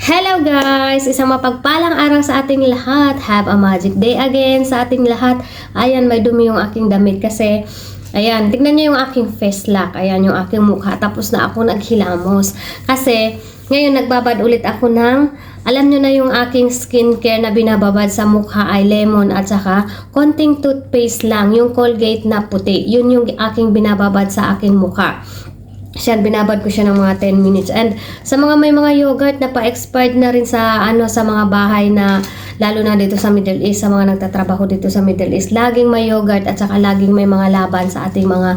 Hello guys! Isang mapagpalang araw sa ating lahat. Have a magic day again sa ating lahat. Ayan, may dumi yung aking damit kasi Ayan, tignan niyo yung aking face lock. Ayan, yung aking mukha. Tapos na ako naghilamos. Kasi, ngayon nagbabad ulit ako ng, alam niyo na yung aking skincare na binababad sa mukha ay lemon at saka konting toothpaste lang, yung Colgate na puti. Yun yung aking binababad sa aking mukha siya, binabad ko siya ng mga 10 minutes. And sa mga may mga yogurt na pa-expired na rin sa ano sa mga bahay na lalo na dito sa Middle East, sa mga nagtatrabaho dito sa Middle East, laging may yogurt at saka laging may mga laban sa ating mga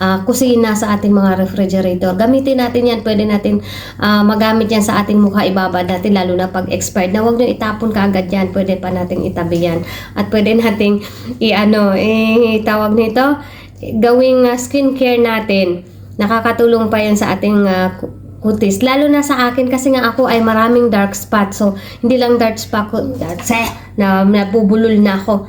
ah, kusina, sa ating mga refrigerator. Gamitin natin yan, pwede natin ah, magamit yan sa ating mukha, ibabad natin lalo na pag expired na huwag nyo itapon kaagad yan, pwede pa nating itabi yan. At pwede nating i-ano, eh, tawag nito, gawing ah, skincare natin nakakatulong pa yan sa ating ku- kutis. Lalo na sa akin kasi nga ako ay maraming dark spot. So, hindi lang dark spot ko, dark se, na nabubulol na ako.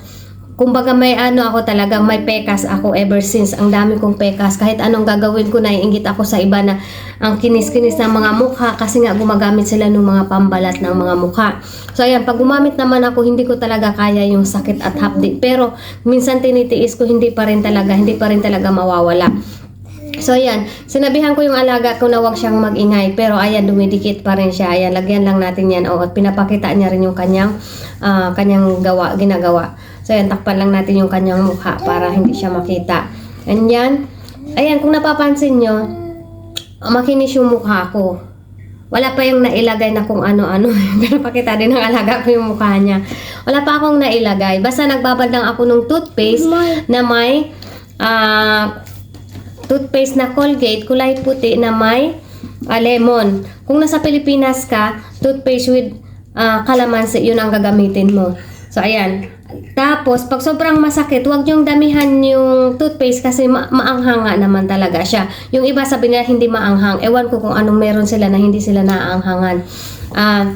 Kumbaga may ano ako talaga, may pekas ako ever since. Ang dami kong pekas. Kahit anong gagawin ko, naiingit ako sa iba na ang kinis-kinis ng mga mukha kasi nga gumagamit sila ng mga pambalat ng mga mukha. So ayan, pag gumamit naman ako, hindi ko talaga kaya yung sakit at hapdi. Pero minsan tinitiis ko, hindi pa rin talaga, hindi pa rin talaga mawawala. So ayan, sinabihan ko yung alaga ko na wag siyang magingay pero ayan dumidikit pa rin siya. Ayan, lagyan lang natin yan. O, at pinapakita niya rin yung kanyang ah, kanyang gawa, ginagawa. So ayan, takpan lang natin yung kanyang mukha para hindi siya makita. And yan. Ayan, kung napapansin nyo, makinis yung mukha ko. Wala pa yung nailagay na kung ano-ano. Pinapakita din ng alaga ko yung mukha niya. Wala pa akong nailagay. Basta nagbabad lang ako ng toothpaste na may ah toothpaste na Colgate, kulay puti na may ah, lemon. Kung nasa Pilipinas ka, toothpaste with ah, kalamansi, yun ang gagamitin mo. So, ayan. Tapos, pag sobrang masakit, huwag niyong damihan yung toothpaste kasi ma- maanghang nga naman talaga siya. Yung iba sabi nila hindi maanghang. Ewan ko kung anong meron sila na hindi sila naaanghangan. Ah,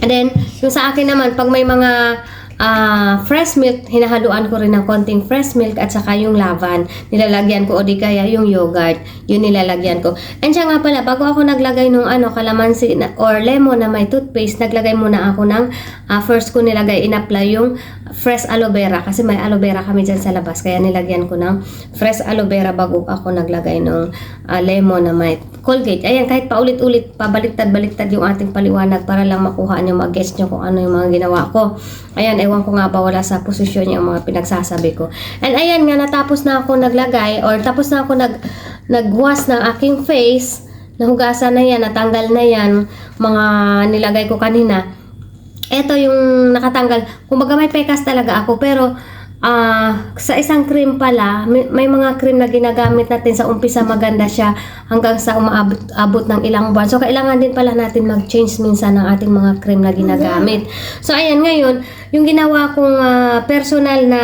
and then, yung sa akin naman, pag may mga ah, fresh milk, hinahaluan ko rin ng konting fresh milk at saka yung lavan. Nilalagyan ko o di kaya yung yogurt. Yun nilalagyan ko. And siya nga pala, bago ako naglagay ng ano, kalamansi or lemon na may toothpaste, naglagay muna ako ng ah, first ko nilagay, in-apply yung fresh aloe vera kasi may aloe vera kami dyan sa labas. Kaya nilagyan ko ng fresh aloe vera bago ako naglagay ng ah, lemon na may Colgate. Ayan, kahit paulit-ulit, pabaliktad-baliktad yung ating paliwanag para lang makuha nyo, mag-guess nyo kung ano yung mga ginawa ko. Ayan, ewan ko nga ba wala sa posisyon yung mga pinagsasabi ko. And ayan nga, natapos na ako naglagay or tapos na ako nag, nagwash ng aking face. Nahugasan na yan, natanggal na yan, mga nilagay ko kanina. Ito yung nakatanggal. Kumbaga may pekas talaga ako pero ah sa isang cream pala, may, may mga cream na ginagamit natin sa umpisa maganda siya hanggang sa umaabot abot ng ilang buwan. So kailangan din pala natin mag-change minsan ng ating mga cream na ginagamit. So ayan ngayon, yung ginawa kong ah, personal na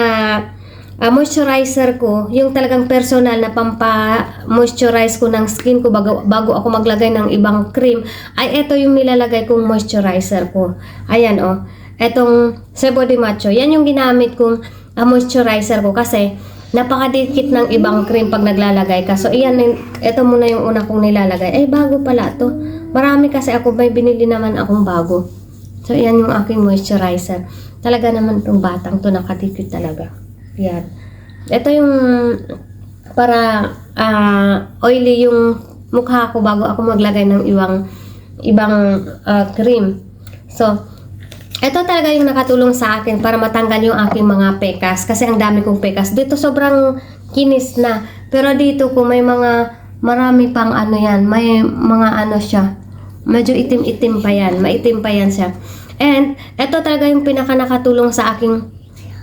ah, moisturizer ko, yung talagang personal na pampa-moisturize ko ng skin ko bago, bago ako maglagay ng ibang cream, ay ito yung nilalagay kong moisturizer ko. Ayan oh. Etong Sebo de Macho, yan yung ginamit kong ah, moisturizer ko kasi napakadikit ng ibang cream pag naglalagay ka. So, iyan, ito muna yung una kong nilalagay. Eh, bago pala to. Marami kasi ako, may binili naman akong bago. So, iyan yung aking moisturizer. Talaga naman itong batang to nakadikit talaga. Yan. Ito yung para ah, oily yung mukha ko bago ako maglagay ng ibang ibang ah, cream. So, ito talaga yung nakatulong sa akin para matanggal yung aking mga pekas kasi ang dami kong pekas. Dito sobrang kinis na. Pero dito kung may mga marami pang ano yan, may mga ano siya. Medyo itim-itim pa yan. Maitim pa yan siya. And ito talaga yung pinaka nakatulong sa aking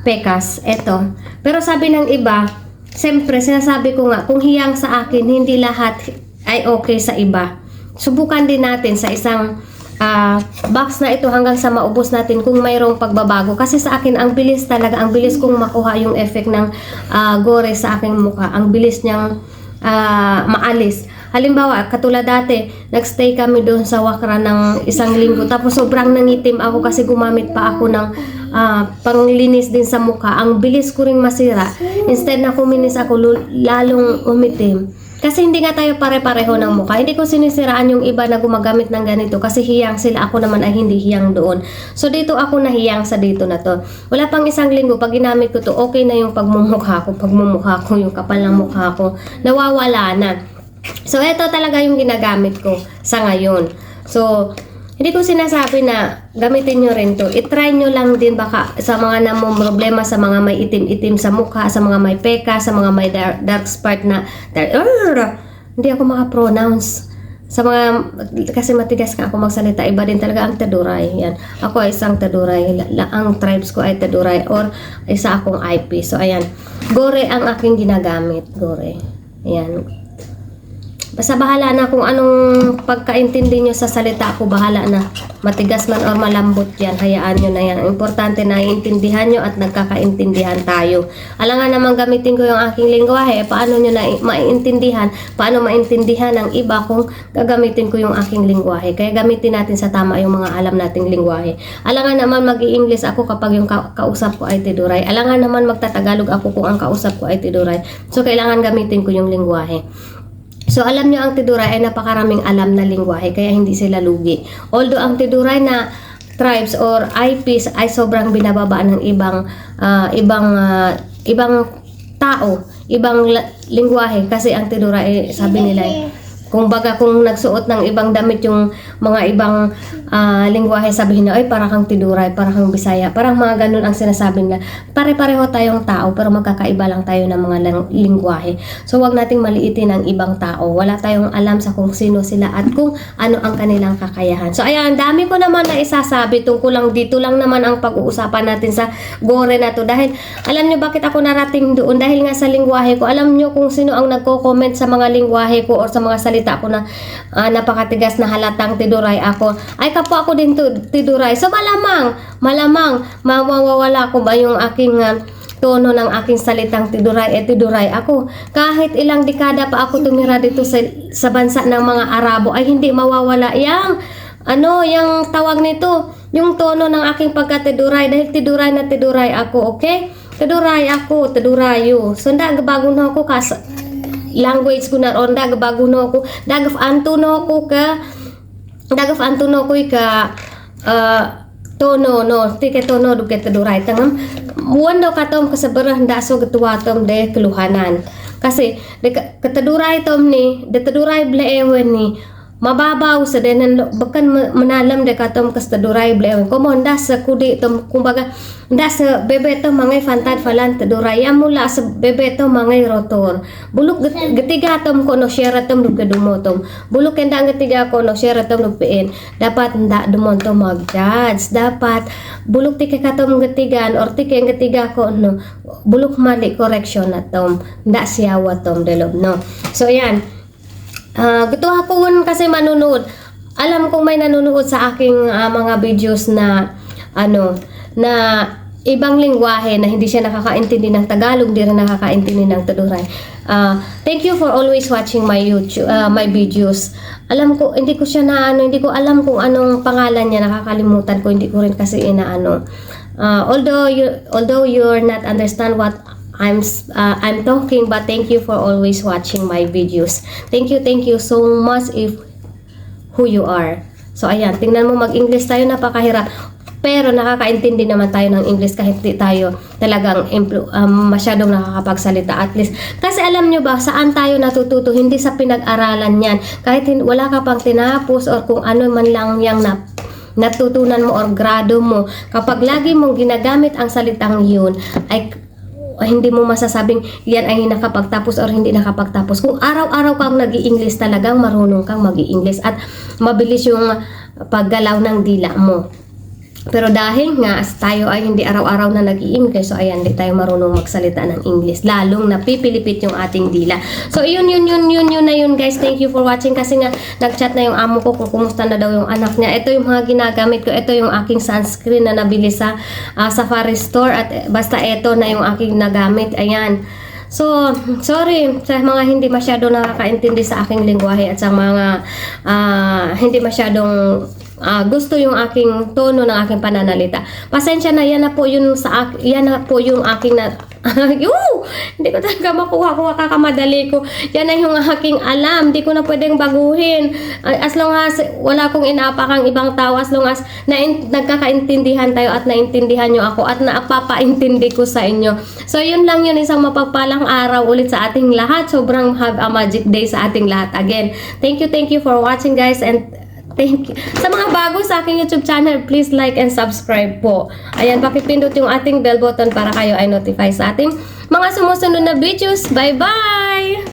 pekas. Ito. Pero sabi ng iba, siyempre sinasabi ko nga, kung hiyang sa akin, hindi lahat ay okay sa iba. Subukan din natin sa isang ah, box na ito hanggang sa maubos natin kung mayroong pagbabago. Kasi sa akin, ang bilis talaga, ang bilis kong makuha yung effect ng ah, gore sa aking mukha. Ang bilis niyang ah, maalis. Halimbawa, katulad dati, nagstay kami doon sa Wakra ng isang linggo. Tapos sobrang nangitim ako kasi gumamit pa ako ng ah, panglinis din sa mukha. Ang bilis ko ring masira. Instead na kuminis ako, lalong umitim. Kasi hindi nga tayo pare-pareho ng mukha. Hindi ko sinisiraan yung iba na gumagamit ng ganito kasi hiyang sila. Ako naman ay hindi hiyang doon. So dito ako nahiyang sa dito na to. Wala pang isang linggo pag ginamit ko to, okay na yung pagmumukha ko. Pagmumukha ko, yung kapal ng mukha ko. Nawawala na. So ito talaga yung ginagamit ko sa ngayon. So hindi ko sinasabi na gamitin nyo rin to. I-try nyo lang din baka sa mga namong problema sa mga may itim-itim sa mukha, sa mga may peka, sa mga may dark, dark spot na dar- Arr! hindi ako maka-pronounce. Sa mga, kasi matigas ka ako magsalita, iba din talaga ang taduray. Yan. Ako ay isang taduray. Ang tribes ko ay taduray or isa akong IP. So, ayan. Gore ang aking ginagamit. Gore. Ayan. Basta bahala na kung anong pagkaintindi nyo sa salita ko, bahala na. Matigas man or malambot yan, hayaan nyo na yan. Importante na iintindihan nyo at nagkakaintindihan tayo. Alangan naman gamitin ko yung aking lingwahe, paano nyo na maiintindihan, paano maintindihan ng iba kung gagamitin ko yung aking lingwahe. Kaya gamitin natin sa tama yung mga alam nating lingwahe. Alangan naman mag english ako kapag yung ka- kausap ko ay tiduray. Alangan naman magtatagalog ako kung ang kausap ko ay tiduray. So, kailangan gamitin ko yung lingwahe. So alam nyo ang Tiduray ay napakaraming alam na lingwahe kaya hindi sila lugi. Although ang Tiduray na tribes or IPs ay sobrang binababa ng ibang ah, ibang ah, ibang tao, ibang lingwahe kasi ang Tiduray ay sabi nila eh, kung baga kung nagsuot ng ibang damit yung mga ibang ah, lingwahe sabihin na ay para kang Tiduray, para kang Bisaya, parang mga ganun ang sinasabi nila. Pare-pareho tayong tao pero magkakaiba lang tayo ng mga lingwahe. So wag nating maliitin ang ibang tao. Wala tayong alam sa kung sino sila at kung ano ang kanilang kakayahan. So ayan, dami ko naman na isasabi tungkol lang dito lang naman ang pag-uusapan natin sa gore na to dahil alam nyo bakit ako narating doon dahil nga sa lingwahe ko. Alam nyo kung sino ang nagko-comment sa mga lingwahe ko or sa mga salita ko na ah, napakatigas na halatang tiduray ako. Ay kapwa ako din tiduray. So malamang, malamang mawawala ko ba yung aking ah, tono ng aking salitang tiduray eh tiduray ako. Kahit ilang dekada pa ako tumira dito sa, sa bansa ng mga Arabo ay hindi mawawala yang ano, yung tawag nito, yung tono ng aking pagkatiduray dahil tiduray na tiduray ako, okay? Tiduray ako, tidurayo. So, ndag bago na ako kas language ko na ron, ndag bago na ako, dagaf anto na ako ka, dagaf anto na ako ka, ah, tono no. Tike tono du ket duray tangam muan daw katom kasabarah nda so gatuwatom de keluhanan kasi de kataduray tom ni de taduray bleewen ni mababaw sa denan bakan ma- manalam de katom kas taduray bleewen komo nda sa kudi tom kumbaga nda sa bebe tom mangay fantad falan taduray mula sa bebe tom mangay rotor. Buluk get- getiga tom kono share tom du kedumotom buluk kenda ang getiga kono share tom du peen. Dapat nda dumon to mag-judge dapat buluk ti katom getigan or ti keng getiga ko buluk mali correction na nda siyawa tom delob no. So yan Ah, gusto ako kasi manunood. Alam kong may nanonood sa aking ah, mga videos na ano na ibang lingwahe na hindi siya nakakaintindi ng Tagalog, hindi rin nakakaintindi ng Tuduray. Ah, thank you for always watching my YouTube, ah, my videos. Alam ko, hindi ko siya na ano, hindi ko alam kung anong pangalan niya, nakakalimutan ko, hindi ko rin kasi inaano. Ah, although you although you're not understand what I'm uh, I'm talking but thank you for always watching my videos. Thank you, thank you so much if who you are. So ayan, tingnan mo mag-English tayo napakahirap. Pero nakakaintindi naman tayo ng English kahit di tayo talagang um, masyadong nakakapagsalita at least. Kasi alam nyo ba, saan tayo natututo? Hindi sa pinag-aralan yan. Kahit wala ka pang tinapos or kung ano man lang yung na natutunan mo or grado mo. Kapag lagi mong ginagamit ang salitang yun, ay hindi mo masasabing yan ay nakapagtapos or hindi nakapagtapos. Kung araw-araw kang nag english talagang marunong kang mag english at mabilis yung paggalaw ng dila mo. Pero dahil nga as tayo ay hindi araw-araw na nag english so ayan, hindi tayo marunong magsalita ng English. Lalong napipilipit yung ating dila. So, yun, yun, yun, yun, yun na yun, guys. Thank you for watching kasi nga, nag-chat na yung amo ko kung kumusta na daw yung anak niya. Ito yung mga ginagamit ko. Ito yung aking sunscreen na nabili sa ah, Safari Store at eh, basta ito na yung aking nagamit. Ayan. So, sorry sa mga hindi masyado nakakaintindi sa aking lingwahe at sa mga ah, hindi masyadong ah, gusto yung aking tono ng aking pananalita. Pasensya na yan na po yun sa yan na po yung aking na, Yoo! Hindi ko talaga makuha kung makakamadali ko. Yan na yung aking alam. Hindi ko na pwedeng baguhin. Uh, As long as wala kong inapakang ibang tao, as long as na nagkakaintindihan tayo at naintindihan nyo ako at napapaintindi ko sa inyo. So, yun lang yun. Isang mapagpalang araw ulit sa ating lahat. Sobrang have a magic day sa ating lahat. Again, thank you, thank you for watching guys and Thank you. Sa mga bago sa aking YouTube channel, please like and subscribe po. Ayan, pakipindot yung ating bell button para kayo ay notify sa ating mga sumusunod na videos. Bye-bye!